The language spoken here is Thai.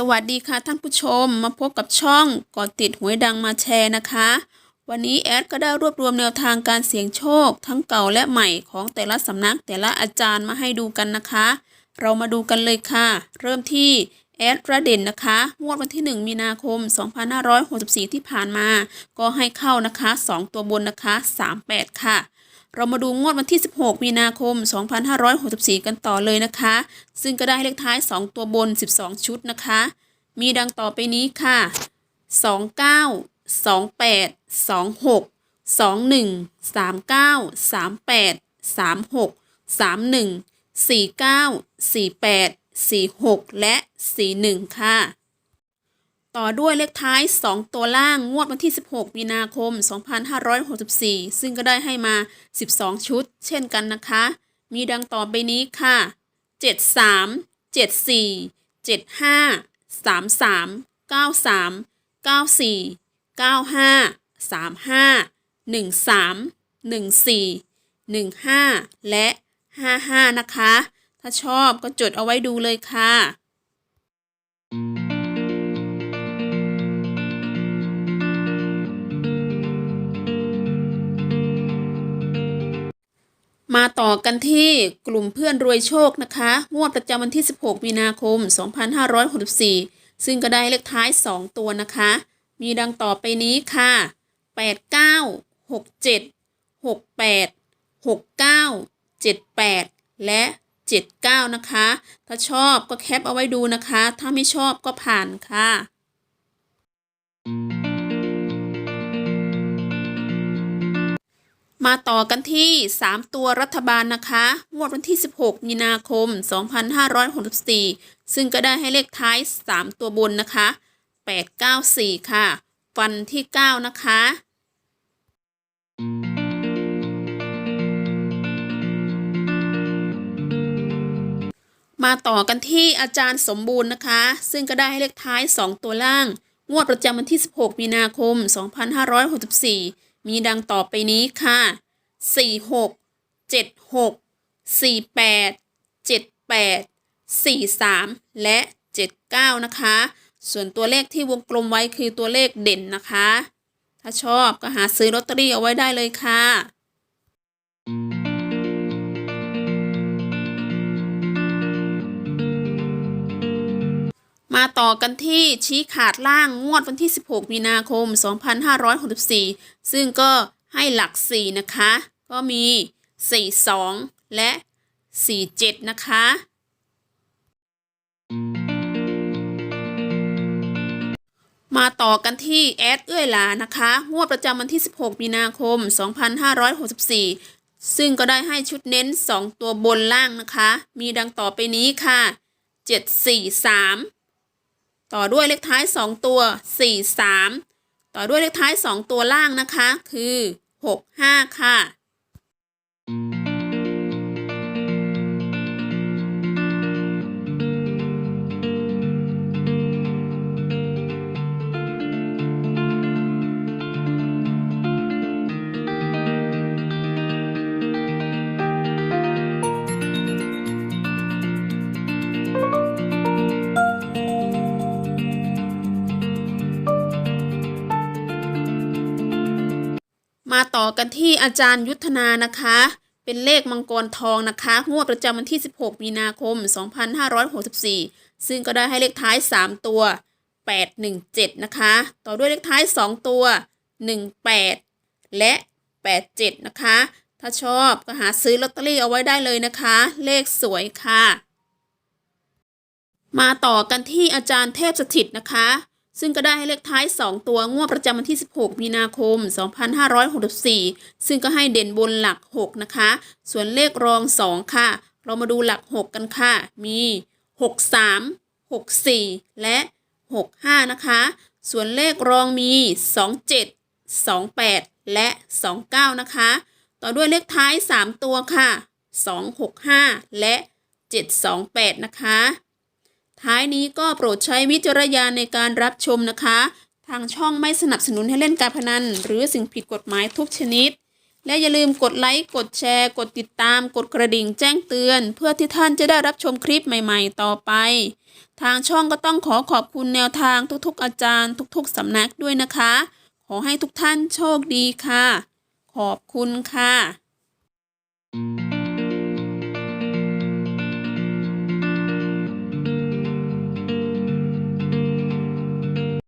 สวัสดีค่ะท่านผู้ชมมาพบกับช่องกอติดหวยดังมาแชร์นะคะ วันนี้แอดก็ได้รวบรวมแนวทางการเสี่ยงโชค ทั้งเก่าและใหม่ของแต่ละสำนักแต่ละอาจารย์มาให้ดูกันนะคะ เรามาดูกันเลยค่ะ เริ่มที่แอดระเด่นนะคะงวดวันที่ 1 มีนาคม 2564 ที่ผ่านมา ก็ให้เข้านะคะ 2 ตัวบนนะคะ 38 ค่ะ เรามาดูงวดวันที่ 16 มีนาคม 2564 กันต่อเลยนะคะ ซึ่งก็ได้เลขท้าย 2 ตัวบน 12 ชุดนะคะ มีดังต่อไปนี้ค่ะ 29 28 26 21 39 38 36 31 49 48 46 และ 41 ค่ะ ต่อด้วยเลขท้าย 2 ตัวล่างงวดวันที่ 16 มีนาคม 2564 ซึ่งก็ได้ให้มา 12 ชุด เช่นกันนะคะ มีดังต่อไปนี้ค่ะ 73 74 75 33 93 94 95 35 13 14 15 และ 55 นะคะ ถ้าชอบก็จดเอาไว้ดูเลยค่ะ thank you มาต่อกันที่กลุ่มเพื่อนรวยโชคนะคะ งวดประจำวันที่ 16 มีนาคม 2564 ซึ่งก็ได้เลขท้าย 2 ตัวนะคะ มีดังต่อไปนี้ค่ะ 89 67 68 69 78 และ 79 นะคะ ถ้าชอบก็แคปเอาไว้ดูนะคะ ถ้าไม่ชอบก็ผ่านค่ะ มาต่อกันที่ 3 ตัวรัฐบาลนะคะงวดวันที่ 16 มีนาคม 2564 ซึ่งก็ได้ให้เลขท้าย 3 ตัวบนนะคะ 894 ค่ะ ฟันที่ 9 นะคะ มาต่อกันที่อาจารย์สมบูรณ์นะคะ ซึ่งก็ได้ให้เลขท้าย 2 ตัวล่าง งวดประจำวันที่ 16 มีนาคม 2564 มีดังต่อไปนี้ค่ะ 46 76 48 78 43 และ 79 นะคะ ส่วนตัวเลขที่วงกลมไว้คือตัวเลขเด่นนะคะ ถ้าชอบก็หาซื้อลอตเตอรี่เอาไว้ได้เลยค่ะ มาต่อกันที่ชี้ขาดล่างงวดวันที่ 16 มีนาคม 2564 ซึ่งก็ให้หลัก 4 นะคะ ก็มี 42 และ 47 นะคะ มาต่อกันที่แอดเอื้อยหลานะคะ งวดประจำวันที่ 16 มีนาคม 2564 ซึ่งก็ได้ให้ชุดเน้น 2 ตัวบนล่างนะคะ มีดังต่อไปนี้ค่ะ743 ต่อด้วยเลขท้าย 2 ตัว 43 ต่อด้วยเลขท้าย 2 ตัวล่างนะคะ คือ 65 ค่ะ กันที่อาจารย์ยุทธนานะคะ เป็นเลขมังกรทองนะคะ งวดประจำวันที่ 16 มีนาคม 2564 ซึ่งก็ได้ให้เลขท้าย 3 ตัว 817 นะคะ ต่อด้วยเลขท้าย 2 ตัว 18 และ 87 นะคะ ถ้าชอบก็หาซื้อลอตเตอรี่เอาไว้ได้เลยนะคะ เลขสวยค่ะ มาต่อกันที่อาจารย์เทพสถิตนะคะ ซึ่งก็ได้ให้เลขท้าย 2 ตัวงวดประจำวันที่ 16 มีนาคม 2564 ซึ่งก็ให้เด่นบนหลัก 6 นะคะ ส่วนเลขรอง 2 ค่ะ เรามาดูหลัก 6 กันค่ะ มี 63 64 และ 65 นะคะ ส่วนเลขรองมี 27 28 และ 29 นะคะ ต่อด้วยเลขท้าย 3 ตัวค่ะ 265 และ 728 นะคะ ท้ายนี้ก็โปรดใช้วิจารณญาณในการรับชมนะคะ ทางช่องไม่สนับสนุนให้เล่นการพนัน หรือสิ่งผิดกฎหมายทุกชนิด และอย่าลืมกดไลค์ กดแชร์ กดติดตาม กดกระดิ่งแจ้งเตือน เพื่อที่ท่านจะได้รับชมคลิปใหม่ๆ ต่อไป ทางช่องก็ต้องขอขอบคุณแนวทางทุกๆ อาจารย์ ทุกๆสำนักด้วยนะคะ ขอให้ทุกท่านโชคดีค่ะ ขอบคุณค่ะ